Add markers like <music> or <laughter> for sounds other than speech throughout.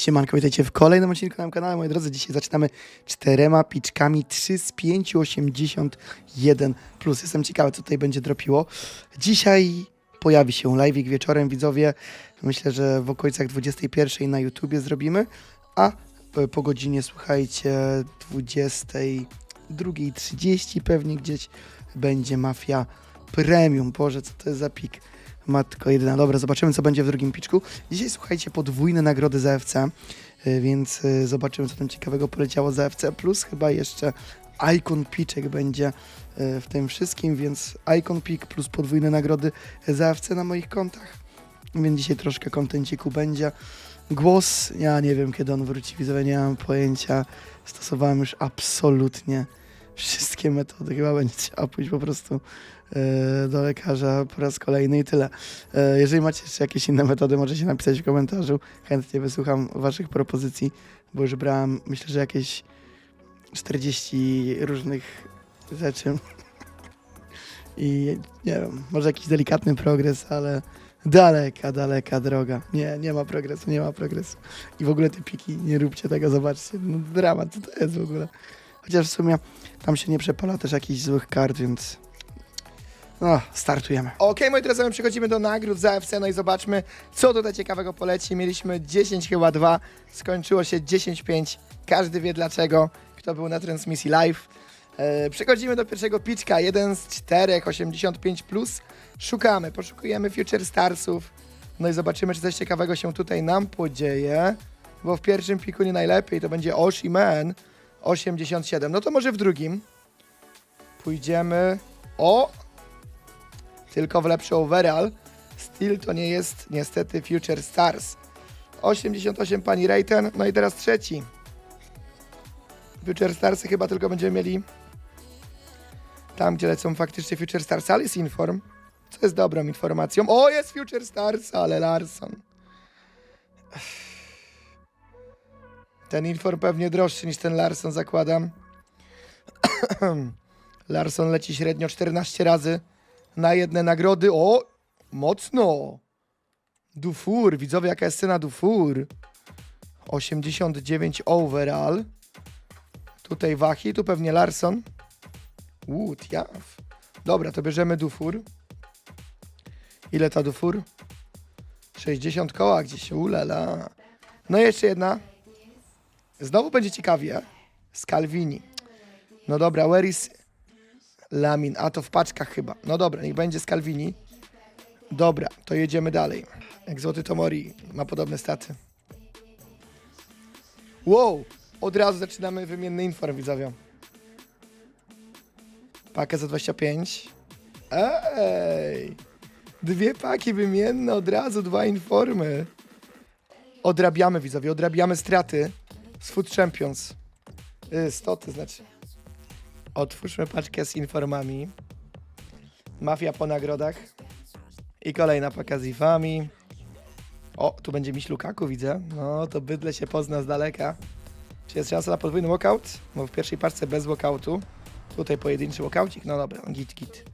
Siemanko, witajcie w kolejnym odcinku na moim kanale, moi drodzy. Dzisiaj zaczynamy czterema piczkami 3 z 5, 81 plus. Jestem ciekawy, co tutaj będzie dropiło. Dzisiaj pojawi się live'ik wieczorem, widzowie. Myślę, że w okolicach 21 na YouTubie zrobimy, a po godzinie, słuchajcie, 22.30 pewnie gdzieś będzie Mafia Premium. Boże, co to jest za pik. Matko jedyna. Dobra, zobaczymy, co będzie w drugim piczku. Dzisiaj, słuchajcie, podwójne nagrody za FC, y, więc y, zobaczymy, co tam ciekawego poleciało za FC. Plus chyba jeszcze Icon Piczek będzie y, w tym wszystkim, więc Icon Pick plus podwójne nagrody za FC na moich kontach. Więc dzisiaj troszkę kontenciku będzie. Głos, ja nie wiem, kiedy on wróci, widzowie, nie mam pojęcia. Stosowałem już absolutnie wszystkie metody. Chyba będzie trzeba pójść po prostu e, do lekarza po raz kolejny i tyle. E, Jeżeli macie jeszcze jakieś inne metody, możecie napisać w komentarzu. Chętnie wysłucham Waszych propozycji, bo już brałem, myślę, że jakieś 40 różnych rzeczy. I nie wiem, może jakiś delikatny progres, ale daleka, daleka droga. Nie, nie ma progresu, nie ma progresu. I w ogóle te piki, nie róbcie tego, zobaczcie. No, dramat, co to jest w ogóle? Chociaż w sumie tam się nie przepala też jakichś złych kart, więc no, startujemy. Okej, moi drodzy, my przechodzimy do nagród za FC, no i zobaczmy, co tutaj ciekawego poleci. Mieliśmy 10 chyba 2, skończyło się 10-5. Każdy wie dlaczego, kto był na transmisji live. E, przechodzimy do pierwszego piczka, jeden z czterech, 85+. Plus. Szukamy, poszukujemy Future Starsów. No i zobaczymy, czy coś ciekawego się tutaj nam podzieje. Bo w pierwszym piku nie najlepiej, to będzie Oshi Man 87. No to może w drugim pójdziemy. O! Tylko w lepszy overall. Still to nie jest niestety Future Stars. 88 pani Rayten. No i teraz trzeci. Future Starsy chyba tylko będziemy mieli tam, gdzie lecą faktycznie Future Stars, ale jest Inform, co jest dobrą informacją. O, jest Future Stars, ale Larson. Ten Inform pewnie droższy niż ten Larson, zakładam. <clears throat> Larson leci średnio 14 razy na jedne nagrody. O, mocno. Dufour, widzowie, jaka jest cena Dufour? 89 overall. Tutaj Wachi, tu pewnie Larson. Uuu, Tiaf. Dobra, to bierzemy Dufour. Ile ta Dufour? 60 koła gdzieś, ulala. No jeszcze jedna. Znowu będzie ciekawie. Z Calvini. No dobra, where is Lamin? A to w paczkach chyba. No dobra, niech będzie z Calvini. Dobra, to jedziemy dalej. Jak Złoty Tomori ma podobne staty. Wow! Od razu zaczynamy wymienny inform, widzowie. Pakę za 25. Ej! Dwie paki wymienne, od razu dwa informy. Odrabiamy, widzowie, odrabiamy straty z Food Champions. Yy, stoty znaczy. Otwórzmy paczkę z informami. Mafia po nagrodach. I kolejna paka z ifami. O, tu będzie miś Lukaku, widzę. No, to bydle się pozna z daleka. Czy jest szansa na podwójny walkout? Bo w pierwszej paczce bez walkoutu. Tutaj pojedynczy walkoucik. No dobra, git, git.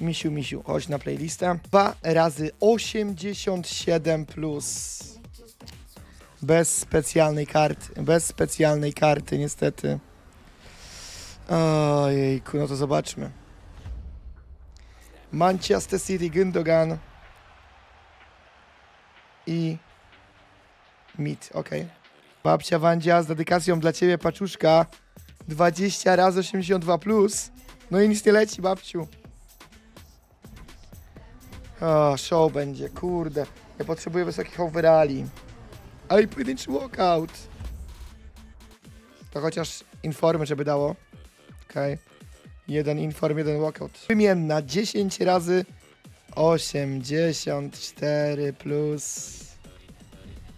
Misiu, misiu, chodź na playlistę. Dwa razy 87 plus. Bez specjalnej karty. Bez specjalnej karty, niestety. Ojejku, no to zobaczmy. Manchester City, Gündogan i Mit, ok. Babcia Wandzia z dedykacją dla ciebie, paczuszka. 20 razy 82 plus. No i nic nie leci, babciu. O, show będzie, kurde. Ja potrzebuję wysokich overali. Ale pojedynczy walkout. To chociaż informy, żeby dało. Okej. Jeden inform, jeden walkout. Wymienna 10 razy 84 plus.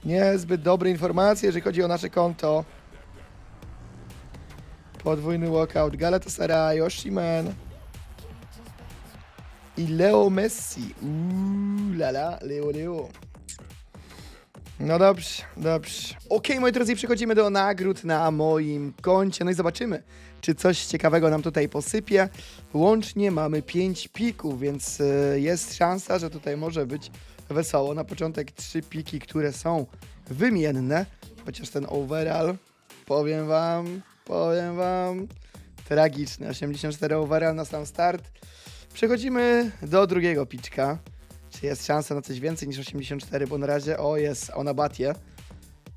Niezbyt dobre informacje, jeżeli chodzi o nasze konto. Podwójny walkout. Galatasaray, Oshiman. I Leo Messi. Uuu, lala, Leo, Leo. No dobrze, dobrze. Okej, moi drodzy, przechodzimy do nagród na moim koncie. No i zobaczymy, czy coś ciekawego nam tutaj posypie. Łącznie mamy 5 pików, więc y, jest szansa, że tutaj może być wesoło. Na początek trzy piki, które są wymienne. Chociaż ten overall, powiem wam, powiem wam, tragiczny. 84 overall na sam start. Przechodzimy do drugiego piczka. Jest szansa na coś więcej niż 84, bo na razie, o jest, ona batie.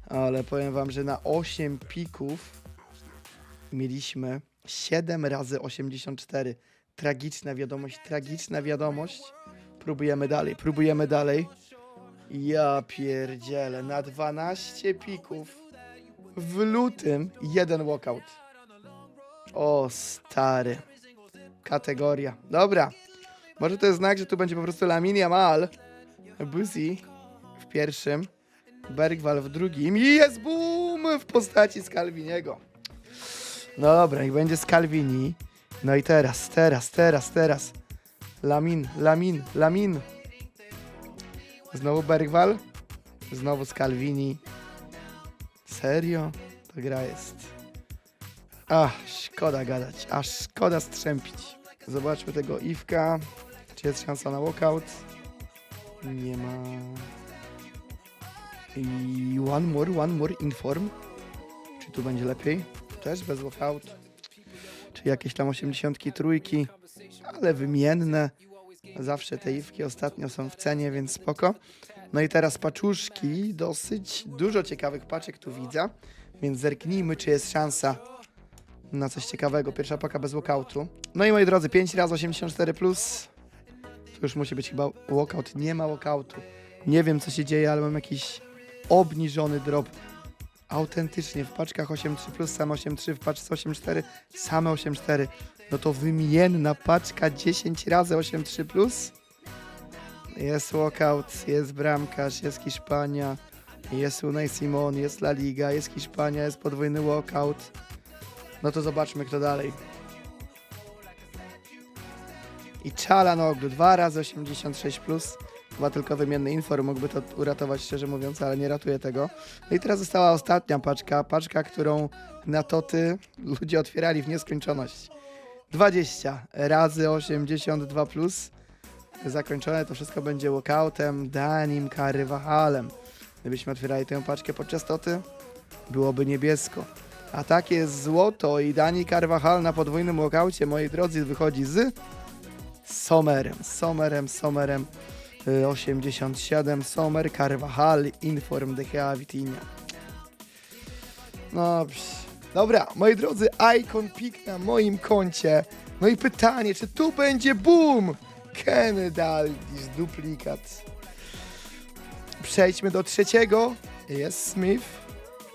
Ale powiem wam, że na 8 pików mieliśmy 7 razy 84. Tragiczna wiadomość, tragiczna wiadomość. Próbujemy dalej, próbujemy dalej. Ja pierdzielę, na 12 pików w lutym jeden walkout. O stary. Kategoria. Dobra. Może to jest znak, że tu będzie po prostu Lamin Yamal. Buzi w pierwszym. Bergwal w drugim. I jest boom w postaci Scalviniego. No dobra, i będzie Scalvini. No i teraz, teraz, teraz, teraz. Lamin, Lamin, Lamin. Znowu Bergwal. Znowu Scalvini. Serio? To gra jest. Ach, szkoda gadać. Aż szkoda strzępić. Zobaczmy tego Iwka. Czy jest szansa na walkout? Nie ma. I one more, one more inform. Czy tu będzie lepiej? Też bez walkout. Czy jakieś tam 83 trójki, ale wymienne. Zawsze te Iwki ostatnio są w cenie, więc spoko. No i teraz paczuszki. Dosyć dużo ciekawych paczek tu widzę. Więc zerknijmy, czy jest szansa na coś ciekawego. Pierwsza paka bez walkoutu. No i moi drodzy, 5 razy 84 plus. To już musi być chyba walkout. Nie ma walkoutu. Nie wiem co się dzieje, ale mam jakiś obniżony drop. Autentycznie w paczkach 8.3 plus, same 8.3, w paczce 8.4, same 8.4. No to wymienna paczka 10 razy 8.3 plus. Jest walkout, jest bramkarz, jest Hiszpania, jest Unai Simon, jest La Liga, jest Hiszpania, jest podwójny walkout. No to zobaczmy kto dalej. I Czalanoglu, dwa razy 86 plus. Chyba tylko wymienny inform mógłby to uratować, szczerze mówiąc, ale nie ratuje tego. No i teraz została ostatnia paczka, paczka, którą na toty ludzie otwierali w nieskończoność. 20 razy 82 plus. Zakończone to wszystko będzie walkoutem, Danim Carvajalem. Gdybyśmy otwierali tę paczkę podczas toty, byłoby niebiesko. A tak jest złoto i Dani Carvajal na podwójnym walkaucie, moi drodzy, wychodzi z Somerem, Somerem, Somerem. y, 87 Somer, Carvajal, Inform de Gea, Vitinha. No, psz. dobra, moi drodzy, Icon Pick na moim koncie. No i pytanie, czy tu będzie boom? Kenny Dalglish, duplikat. Przejdźmy do trzeciego. Jest Smith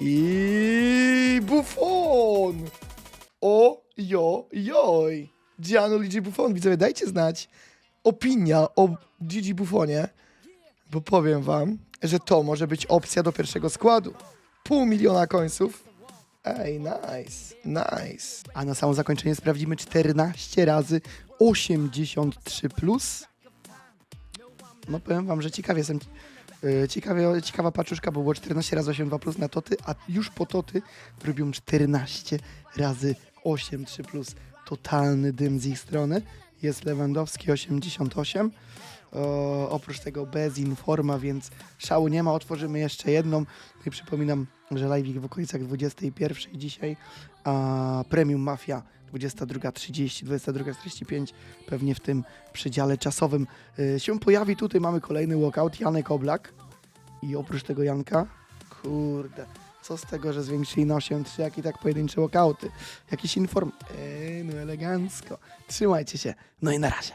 i Buffon. O, jo, joj. Gianluigi Buffon, widzowie, dajcie znać opinia o Gigi Buffonie, bo powiem wam, że to może być opcja do pierwszego składu. Pół miliona końców. Ej, nice, nice. A na samo zakończenie sprawdzimy 14 razy 83 plus. No powiem wam, że ciekawie jestem. Yy, ciekawie, ciekawa paczuszka, bo było 14 razy 82 plus na toty, a już po toty robią 14 razy 83 plus. Totalny dym z ich strony. Jest Lewandowski 88. O, oprócz tego bez informa, więc szału nie ma. Otworzymy jeszcze jedną. No i przypominam, że live w okolicach 21 dzisiaj, a Premium Mafia 22.30, 22.45, pewnie w tym przedziale czasowym y, się pojawi. Tutaj mamy kolejny walkout, Janek Oblak. I oprócz tego Janka, kurde, co z tego, że zwiększyli na 8.3, jak i tak pojedyncze walkouty. Jakiś inform... Eee, no elegancko. Trzymajcie się, no i na razie.